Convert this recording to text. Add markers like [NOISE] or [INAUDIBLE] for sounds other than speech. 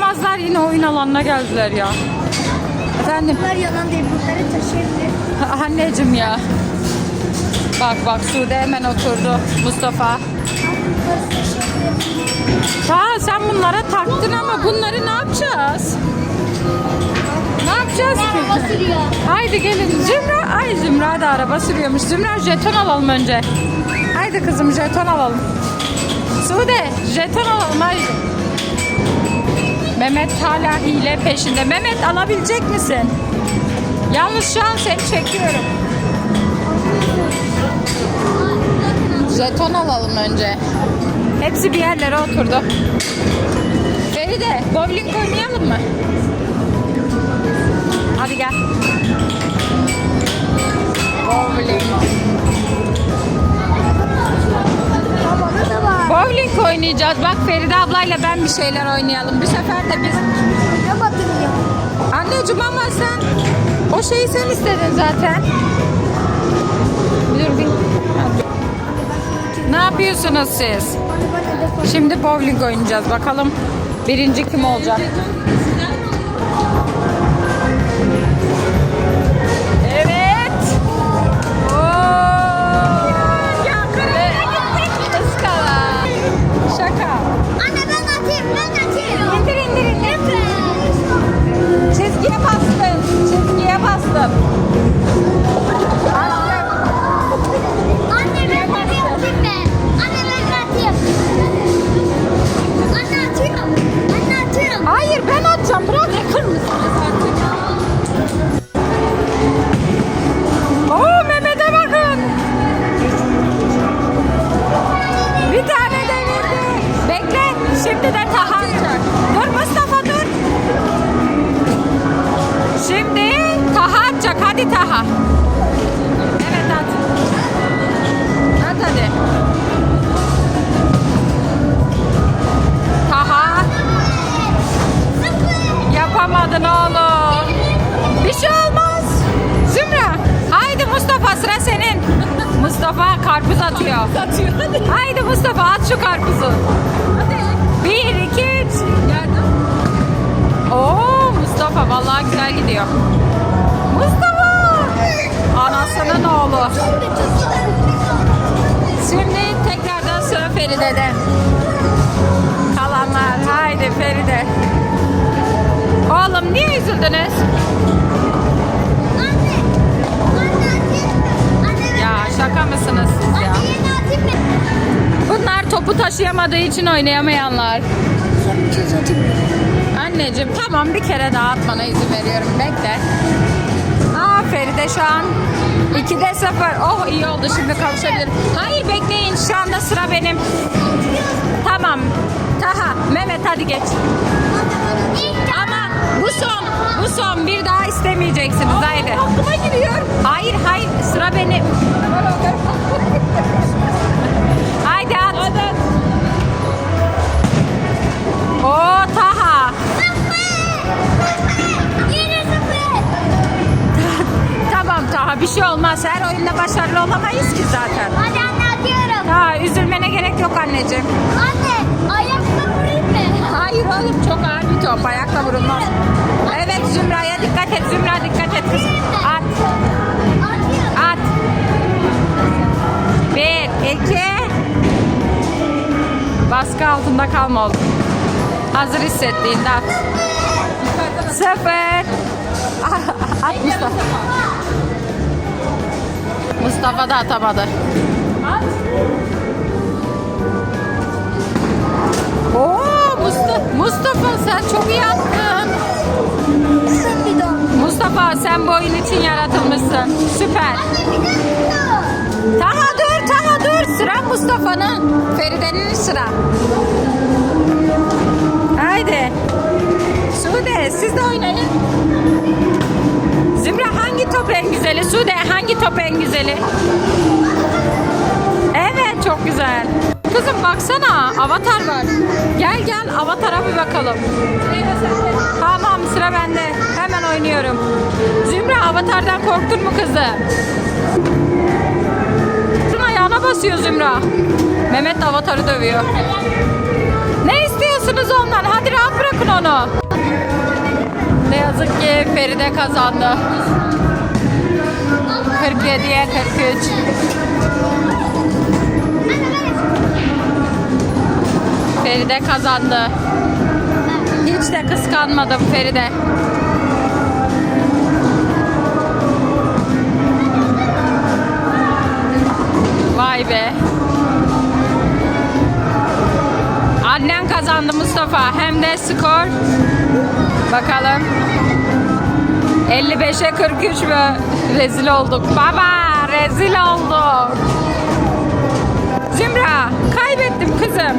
Yaramazlar yine oyun alanına geldiler ya. Efendim Bunlar yalan değil. Bunları taşıyabilir. [LAUGHS] anneciğim ya. Bak bak Sude hemen oturdu. Mustafa. Ha sen bunlara taktın ama bunları ne yapacağız? Ne yapacağız ki? Araba sürüyor. Haydi gelin Zümra. Ay Zümra da araba sürüyormuş. Zümra jeton alalım önce. Haydi kızım jeton alalım. Sude jeton alalım haydi. Mehmet hala hile peşinde. Mehmet alabilecek misin? Yalnız şu an seni çekiyorum. Jeton alalım önce. Hepsi bir yerlere oturdu. Feride, bowling oynayalım mı? Hadi gel. Bowling. Oynayacağız. Bak Feride ablayla ben bir şeyler oynayalım. Bir sefer de biz... Anneciğim ama sen... O şeyi sen istedin zaten. Dur bir... Ne yapıyorsunuz siz? Şimdi bowling oynayacağız. Bakalım birinci kim olacak? Şimdi de Taha. Dur Mustafa dur. Şimdi Taha atacak. Hadi Taha. Evet at. At hadi. Taha. Yapamadın oğlum. Bir şey olmaz. Zümra. Haydi Mustafa sıra senin. Mustafa karpuz atıyor. Atıyor hadi. Haydi Mustafa at şu karpuzu. Hadi. İki, üç. Oo Mustafa vallahi güzel gidiyor. Mustafa. Anasının oğlu. Şimdi tekrardan sıra Feride'de. Kalanlar haydi Feride. Oğlum niye üzüldünüz? Taşıyamadığı için oynayamayanlar. Atayım. Anneciğim tamam bir kere daha atmana izin veriyorum. Bekle. Aa Feride şu an 2'de 0. Oh iyi oldu şimdi kavuşabilirim. Hayır bekleyin şu anda sıra benim. Tamam. Taha Mehmet hadi geç. Ama bu son. Bu son. Bir daha istemeyeceksiniz. Haydi. Aklıma giriyor. Hayır hayır sıra benim. Taha bir şey olmaz. Her oyunda başarılı olamayız ki zaten. Hadi anne atıyorum. Taha üzülmene gerek yok anneciğim. Anne ayakla vurayım mı? Hayır oğlum çok ağır bir top. Ayakla vurulmaz. Evet Zümra'ya dikkat et. Zümra dikkat et kızım. At. At. Bir, iki. Baskı altında kalma oğlum. Hazır hissettiğinde at. Sıfır. At Mustafa. Da atamadı. Oo Mustafa, Mustafa sen çok iyi attın. Mustafa sen bu oyun için yaratılmışsın. Süper. Taha dur, Taha dur. Sıra Mustafa'nın. Feride'nin sıra. Haydi. Sude siz de oynayın. Zümra hangi top en güzeli? Sude top en güzeli? Evet çok güzel. Kızım baksana avatar var. Gel gel avatara bir bakalım. Tamam sıra bende. Hemen oynuyorum. Zümra avatardan korktun mu kızım? Şunun ayağına basıyor Zümra. Mehmet avatarı dövüyor. Ne istiyorsun? alacaksınız ondan. Hadi rahat bırakın onu. Ne yazık ki Feride kazandı. 47'ye 43. Feride kazandı. Hiç de kıskanmadım Feride. Vay be. Annen kazandı Mustafa. Hem de skor. Bakalım. 55'e 43 mü? Rezil olduk. Baba rezil olduk. Zümra kaybettim kızım.